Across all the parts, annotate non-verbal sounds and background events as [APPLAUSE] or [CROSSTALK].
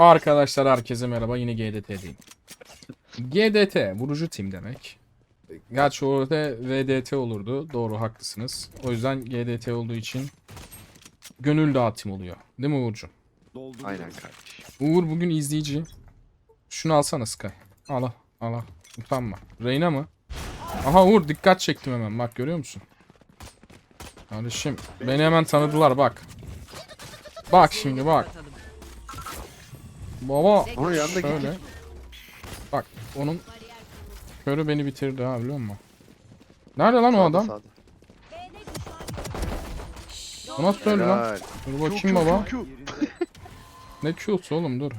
Arkadaşlar herkese merhaba yine GDT'deyim. GDT vurucu tim demek. Gerçi orada VDT olurdu. Doğru haklısınız. O yüzden GDT olduğu için gönül dağıtım oluyor. Değil mi Uğurcuğum? Aynen kardeşim. Uğur bugün izleyici. Şunu alsana Sky. Al al al. al. Utanma. Reyna mı? Aha Uğur dikkat çektim hemen. Bak görüyor musun? Kardeşim beni hemen tanıdılar bak. Bak şimdi bak. Baba Ama yanında şöyle. git. Bak onun körü beni bitirdi ha biliyor musun? Nerede lan o adam? Sağda. O nasıl öldü lan? Helal. Dur bakayım Q, baba. Q, Q. [LAUGHS] Ne Q'su oğlum dur.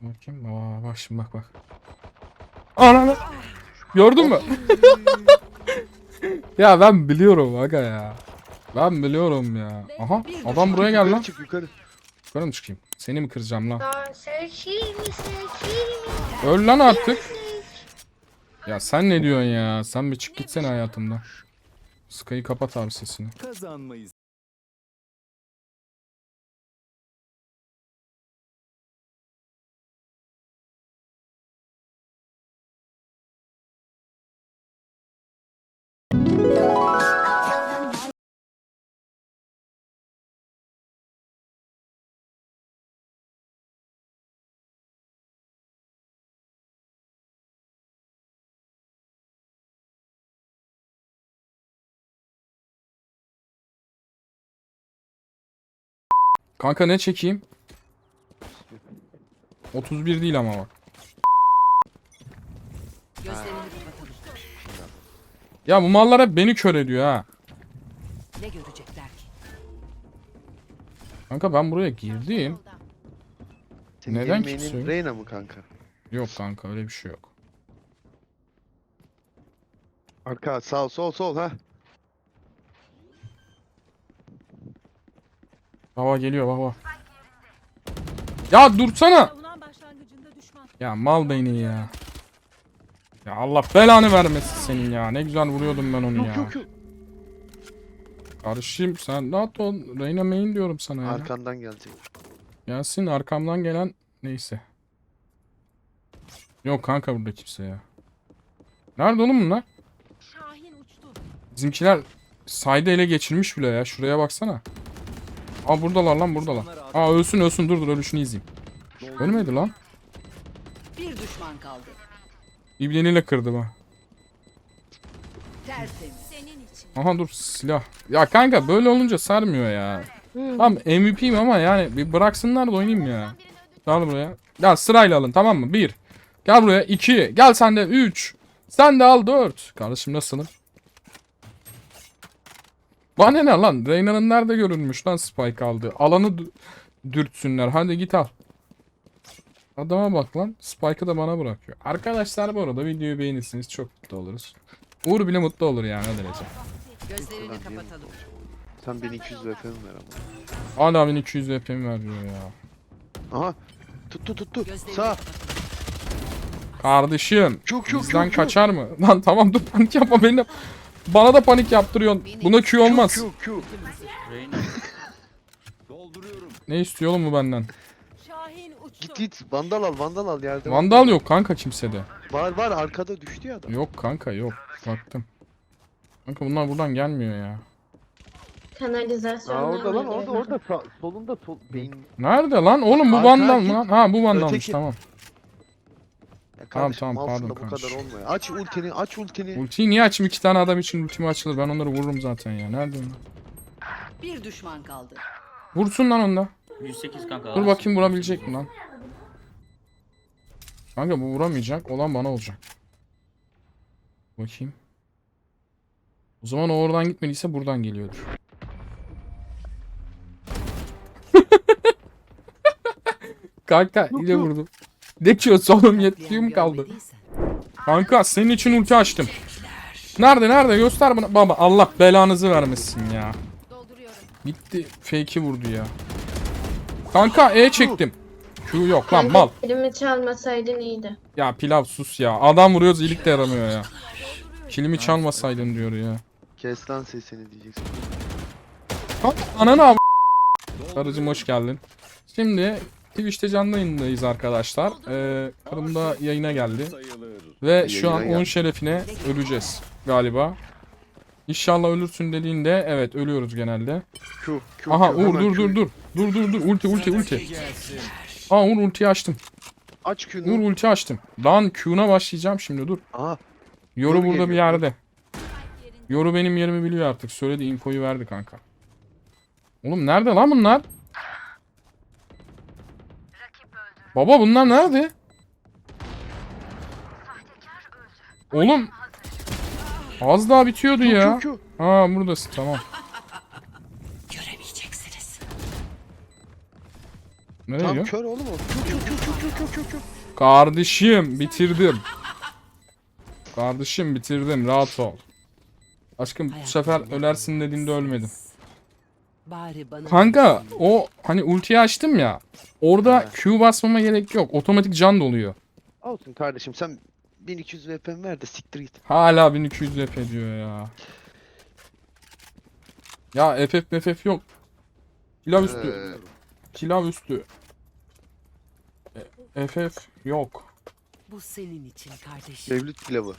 Bakayım baba bak şimdi bak bak. Ananı. Gördün mü? [LAUGHS] ya ben biliyorum aga ya. Ben biliyorum ya. Aha adam buraya gel Yukarı lan. Çık yukarı. Yukarı mı çıkayım? Seni mi kıracağım lan? Daha seçil mi seçil mi? Öl lan artık. Ya sen ne diyorsun ya? Sen bir çık gitsene hayatımdan. Sky'ı kapat abi sesini. kazanmayız. Kanka ne çekeyim? 31 değil ama bak. Ya bu mallar hep beni kör ediyor ha. Ne görecekler ki? Kanka ben buraya girdim. Senin Neden yemeğinin kimse yok? Reyna mı kanka? Yok kanka öyle bir şey yok. Arka sağ sol sol ha. Baba geliyor baba. Ya dursana. Savunan başlangıcında düşman. Ya mal beyni ya. Ya Allah belanı vermesin senin ya. Ne güzel vuruyordum ben onu ya. Q. Karışayım sen rahat ol. Reyna main diyorum sana ya. Arkandan gelecek. Gelsin arkamdan gelen neyse. Yok kanka burada kimse ya. Nerede oğlum bunlar? Şahin uçtu. Bizimkiler sayda ele geçirmiş bile ya. Şuraya baksana. Aa buradalar lan buradalar. Aa ölsün ölsün dur dur ölüşünü izleyeyim. Ölmedi lan. Bir düşman kaldı. İbleniyle kırdı. Tertemiz. Aha dur silah. Ya kanka böyle olunca sarmıyor ya. Tamam MVP'yim ama yani bir bıraksınlar da oynayayım ya. Gel buraya. Gel sırayla alın tamam mı? 1. Gel buraya 2. Gel sen de 3. Sen de al 4. Kardeşim nasılım? Bana ne lan? Reyna'nın nerede görünmüş lan Spike aldı? Alanı dü- dürtsünler. Hadi git al. Adama bak lan. Spike'ı da bana bırakıyor. Arkadaşlar bu arada videoyu beğenirseniz çok mutlu oluruz. Uğur bile mutlu olur yani o derece. Gözlerini kapatalım. Sen beni 200 VP mi ver ama? Hala 1200 VP mi veriyor ya? Aha. Tuttu tuttu. Sağ. Kardeşim Q Q bizden Q. kaçar mı? [LAUGHS] Lan tamam dur panik yapma beni. Bana da panik yaptırıyorsun. Buna Q olmaz. Q Q. Dolduruyorum. Ne istiyor oğlum bu benden? Şahin uçtu. Git git. Vandal al vandal al yerde. Vandal yok kanka kimsede. Var var arkada düştü ya adam. Yok kanka yok. Baktım. Kanka bunlar buradan gelmiyor ya. Aa Kanalizasyondan orada lan orada orada solunda sol beyin. Nerede lan? Oğlum bu Arka, vandal mı git. lan? Ha bu vandalmış Öteki. tamam. Ya Tamam, tamam, pardon bu kadar kardeşim. olmuyor. Aç ultini aç ultini. Ultiyi niye açayım? iki tane adam için ultimi açılır. Ben onları vururum zaten ya. Nerede onlar? Bir düşman kaldı. Vursun lan onda. 108 kanka. Dur bakayım vurabilecek mi lan? Kanka bu vuramayacak. Olan bana olacak. Bakayım. O zaman o oradan gitmediyse buradan geliyordur. [LAUGHS] Kanka ile [LAUGHS] vurdum. Ne ki o solum yetkiyor mu kaldı? Kanka senin için ulti açtım. Nerede nerede göster bana. Baba Allah belanızı vermesin ya. Gitti fake'i vurdu ya. Kanka E çektim. Q yok lan mal. Elimi çalmasaydın iyiydi. Ya pilav sus ya. Adam vuruyoruz iyilik de yaramıyor ya. Kilimi çalmasaydın diyor ya. Kes lan sesini diyeceksin. Kanka ananı av... Karıcım hoş geldin. Şimdi Twitch'te canlı yayındayız arkadaşlar. Ee, karım da yayına geldi. Ve şu an onun şerefine öleceğiz galiba. İnşallah ölürsün dediğinde evet ölüyoruz genelde. Q, Q, Aha Uğur dur dur dur. Dur dur dur ulti ulti ulti. Aa Uğur ultiyi açtım. Aç Uğur Q'nu. ulti açtım. Lan Q'na başlayacağım şimdi dur. Aha. Yoru burada bir yerde. Yoru benim yerimi biliyor artık. Söyledi infoyu verdi kanka. Oğlum nerede lan bunlar? Baba bunlar nerede? Oğlum. Az daha bitiyordu ya. Ha buradasın tamam. Göremeyeceksiniz. Nereye Tam gidiyor? kör oğlum o. Kardeşim bitirdim. Kardeşim bitirdim rahat ol. Aşkım bu sefer ölersin dediğinde ölmedim. Bari bana Kanka o hani ultiyi açtım ya. Orada Q basmama gerek yok. Otomatik can doluyor. Olsun kardeşim sen 1200 VP'm ver de siktir git. Hala 1200 VP diyor ya. Ya FF MFF yok. Pilav üstü. Ee, Pilav üstü. E, FF yok. Bu senin için kardeşim. Mevlüt pilavı.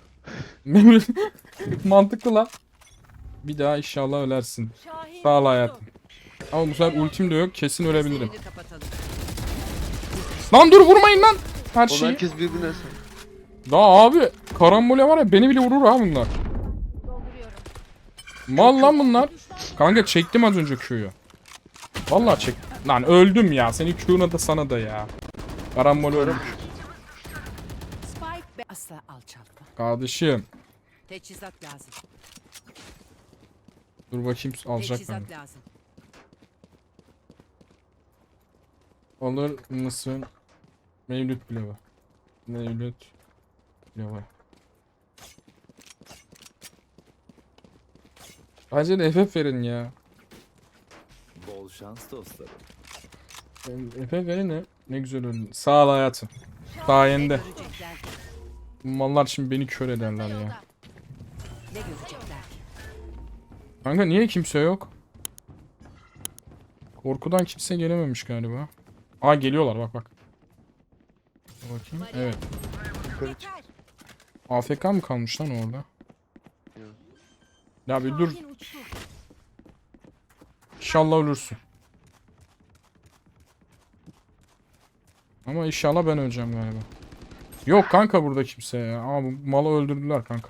[LAUGHS] [LAUGHS] Mantıklı lan. Bir daha inşallah ölersin. Şahin Sağ ol hayatım. Ama bu sefer ultim de yok. Kesin ölebilirim. Lan dur vurmayın lan. Her Oğlum şeyi. herkes birbirine sen. Daha abi karambole var ya beni bile vurur ha bunlar. Mal lan bunlar. Kanka çektim az önce Q'yu. Vallahi çek. Lan öldüm ya. Senin Q'una da sana da ya. Karambole ölmüş. Spike be asla alçaltma. Kardeşim. Teçhizat lazım. Dur bakayım alacak mı? Teçhizat lazım. Olur mısın? Mevlüt pilavı. Mevlüt pilavı. Bence de FF verin ya. Bol şans dostlarım. FF verin ne? Ne güzel öldün. Sağ ol hayatım. Sayende. Mallar şimdi beni kör ederler ya. Ne görecekler ki? Kanka niye kimse yok? Korkudan kimse gelememiş galiba. Aa geliyorlar bak bak. Bakayım. Evet. Yukarı çık. AFK mı kalmış lan orada? Ya bir dur. İnşallah ölürsün. Ama inşallah ben öleceğim galiba. Yok kanka burada kimse ya. Aa bu malı öldürdüler kanka.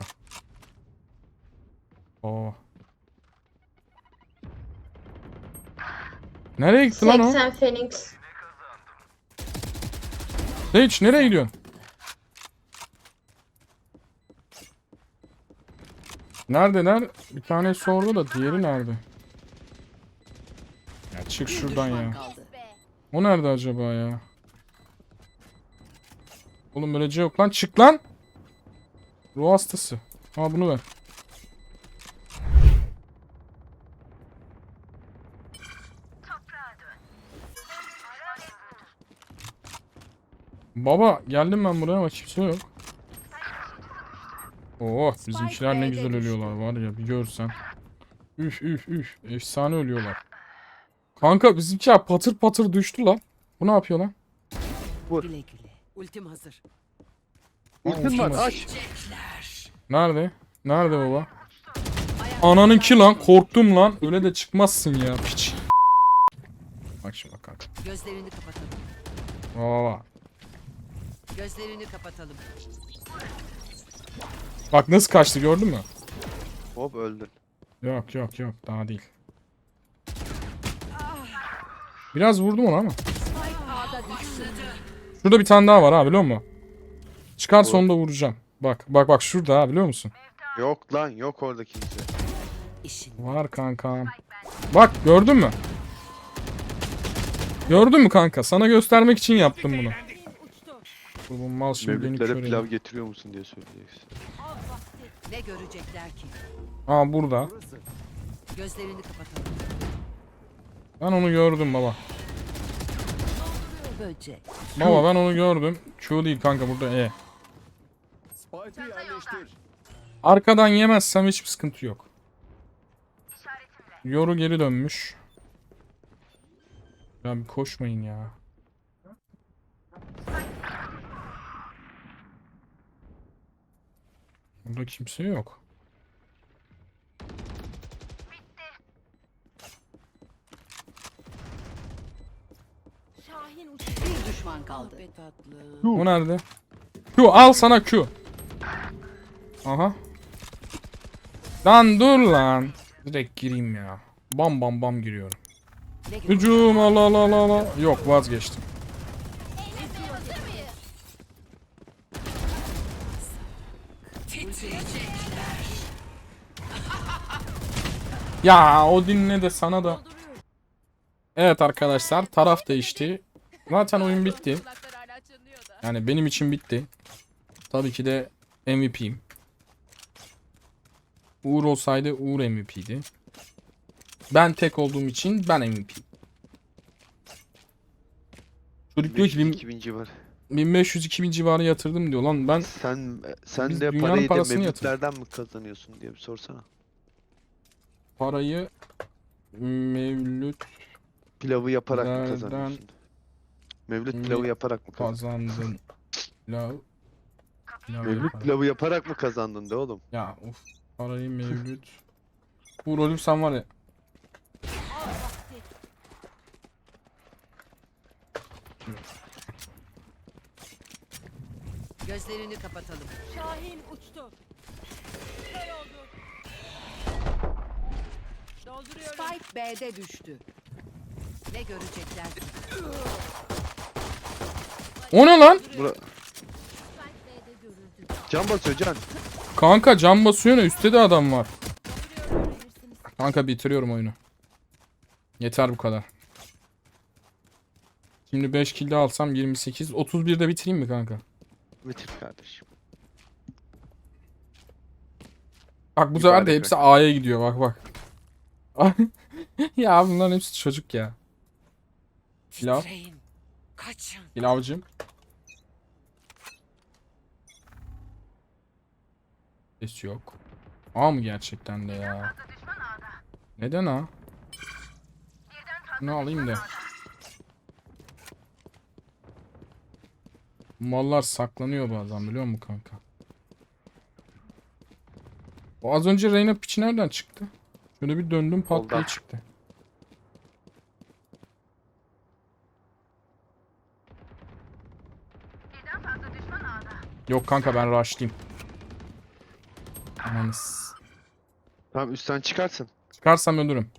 Oo. Nereye gitti lan o? 80 Phoenix. Sage nereye gidiyorsun? Neredeler? Bir tane sordu da diğeri nerede? Ya çık şuradan ya. O nerede acaba ya? Oğlum böylece yok lan. Çık lan. Ruh hastası. Ha bunu ver. Baba geldim ben buraya ama kimse yok. Oo bizimkiler ne güzel ölüyorlar var ya bir görsen. Üf üf üf efsane ölüyorlar. Kanka bizimkiler patır patır düştü lan. Bu ne yapıyor lan? Vur. Güle güle. Ultim hazır. Ultim var aç. Nerede? Nerede baba? Ananınki lan korktum lan. Öyle de çıkmazsın ya piç. Bak şimdi bak kanka. Gözlerini kapatalım. Baba. Gözlerini kapatalım. Bak nasıl kaçtı gördün mü? Hop öldün. Yok yok yok daha değil. Biraz vurdum ona ama. Şurada bir tane daha var ha biliyor musun? Çıkar sonunda vuracağım. Bak bak bak şurada ha biliyor musun? Yok lan yok orada kimse. İşin. Var kankam. Bak gördün mü? Gördün mü kanka? Sana göstermek için yaptım bunu. Bu bu mal şimdi beni Mevlütlere kör pilav ediyor. getiriyor musun diye söyleyeceksin. Ne görecekler ki? Aa burada. Gözlerini kapatalım. Ben onu gördüm baba. Böcek. Baba ben onu gördüm. Q değil kanka burada E. Spike'ı yerleştir. Arkadan yemezsem hiçbir sıkıntı yok. Yoru geri dönmüş. Ya bir koşmayın ya. Burada kimse yok. Bir düşman kaldı. O nerede? Q al sana Q. Aha. Lan dur lan. Direkt gireyim ya. Bam bam bam giriyorum. Hücum ala ala ala ala. Yok vazgeçtim. Ya o dinle de sana da. Evet arkadaşlar taraf değişti. Zaten oyun bitti. Yani benim için bitti. Tabii ki de MVP'yim. Uğur olsaydı Uğur MVP'ydi. Ben tek olduğum için ben MVP'yim. Çocuk diyor ki bin- 2000 civar. 1500-2000 civarı yatırdım diyor lan ben Sen sen de parayı da parasını mevlütlerden mi kazanıyorsun diye bir sorsana. Parayı mevlüt Pilavı yaparak mı Nereden- kazanıyorsun? Mevlüt pilavı yaparak mı kazandın? kazandın. Pilav. Pilav Mevlüt yaparak. pilavı yaparak mı kazandın de oğlum? Ya of parayı mevlüt. Bu rolüm sen var ya. Gözlerini kapatalım. Şahin uçtu. Dolduruyorum. Spike B'de düştü. Ne görecekler? O ne lan? Bura... Can basıyor can. Kanka cam basıyor ne? Üstte de adam var. Kanka bitiriyorum oyunu. Yeter bu kadar. Şimdi 5 kill alsam 28. 31'de bitireyim mi kanka? Bitir kardeşim. Bak bu sefer de hepsi A'ya gidiyor bak bak. [LAUGHS] ya bunların hepsi çocuk ya. Pilav. Kaçın. Pilavcım. Ses yok. A mı gerçekten de ya? Neden ha? Ne alayım da. Mallar saklanıyor bazen biliyor musun kanka? O az önce Reyna piçi nereden çıktı? Şöyle bir döndüm pat diye Soldan. çıktı. Yok kanka ben rush'lıyım. Ananız. Tamam üstten çıkarsın. Çıkarsam ölürüm.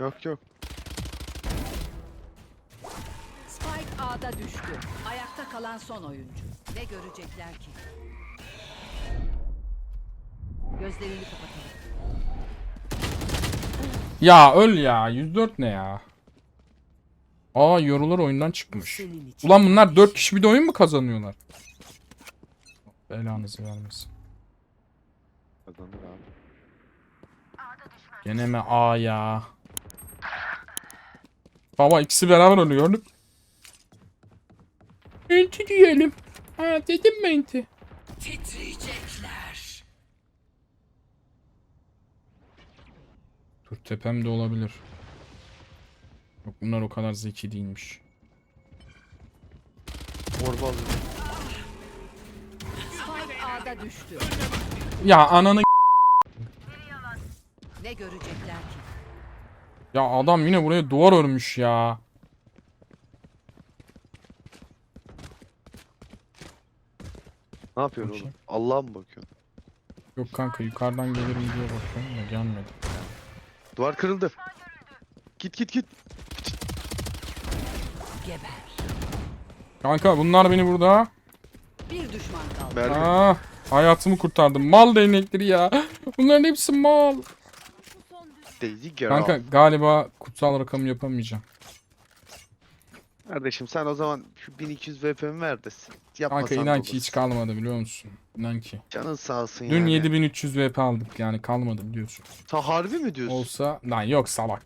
Yok yok. Spike A'da düştü. Ayakta kalan son oyuncu. Ne görecekler ki? Gözlerini kapatalım. Ya öl ya. 104 ne ya? Aa yorular oyundan çıkmış. Ulan bunlar 4 kişi bir de oyun mu kazanıyorlar? Belanızı vermesin. Kazanır abi. Gene mi A ya? Baba ikisi beraber ölüyor gördün. mü? Enti diyelim. Ha dedim mi enti? Titriyecekler. Dur tepemde olabilir. Yok bunlar o kadar zeki değilmiş. Orba. Spike A'da düştü. Ya ananı Ne görecekler ki? Ya adam yine buraya duvar örmüş ya. Ne yapıyorsun oğlum? Allah'a mı bakıyorsun? Yok kanka yukarıdan gelir mi diye bakıyorum da gelmedi. Duvar kırıldı. Git git git. Geber. Kanka bunlar beni burada. Bir düşman kaldı. Mermi. Aa, hayatımı kurtardım. Mal değnekleri ya. [LAUGHS] Bunların hepsi mal. Daisy girl. Kanka galiba kutsal rakamı yapamayacağım. Kardeşim sen o zaman şu 1200 VP'mi ver de yapmasan Kanka inan olur. ki hiç kalmadı biliyor musun? İnan ki. Canın sağ olsun Dün yani. 7300 VP aldık yani kalmadı biliyorsun. Sen harbi mi diyorsun? Olsa lan yok salak.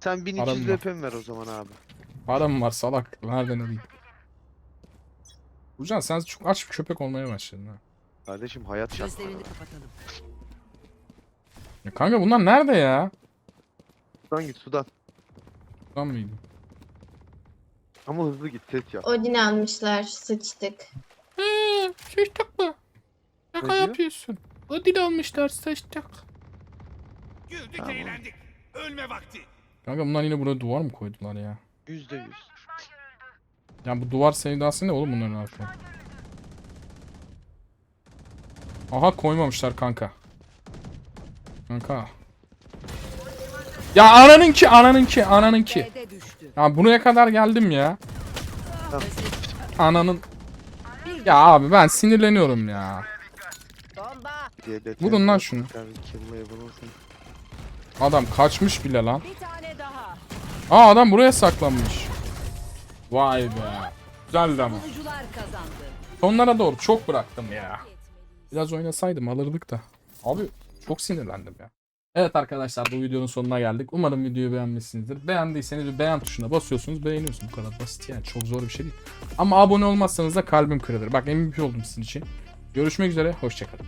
Sen 1200 Param var. VP'mi ver o zaman abi. Param var salak. Nereden alayım? Burcan sen çok aç bir köpek olmaya başladın ha. Kardeşim hayat şartları. Gözlerini kapatalım. Ya kanka bunlar nerede ya? Sudan git sudan. Lan mıydı? Ama hızlı git ses yap. Odin almışlar. Sıçtık. Eee sıçtık mı? Şaka Ne diyor? yapıyorsun. Ödül almışlar seçtik. Güldük Tamam. eğlendik. Ölme vakti. Kanka bunlar yine buraya duvar mı koydular ya? Yüzde yüz. Ya bu duvar sevdası ne oğlum bunların artık? Aha koymamışlar kanka. Kanka. Ya ananınki ananınki ananınki. Ya buraya kadar geldim ya. Tamam. Ananın. Ya abi ben sinirleniyorum ya. Vurun lan şunu. Adam kaçmış bile lan. Bir tane daha. Aa adam buraya saklanmış. Vay be. Güzeldi ama. Sonlara doğru çok bıraktım ya. Biraz oynasaydım alırdık da. Abi çok sinirlendim ya. Evet arkadaşlar bu videonun sonuna geldik. Umarım videoyu beğenmişsinizdir. Beğendiyseniz bir beğen tuşuna basıyorsunuz beğeniyorsunuz. Bu kadar basit yani çok zor bir şey değil. Ama abone olmazsanız da kalbim kırılır. Bak MVP oldum sizin için. Görüşmek üzere hoşçakalın.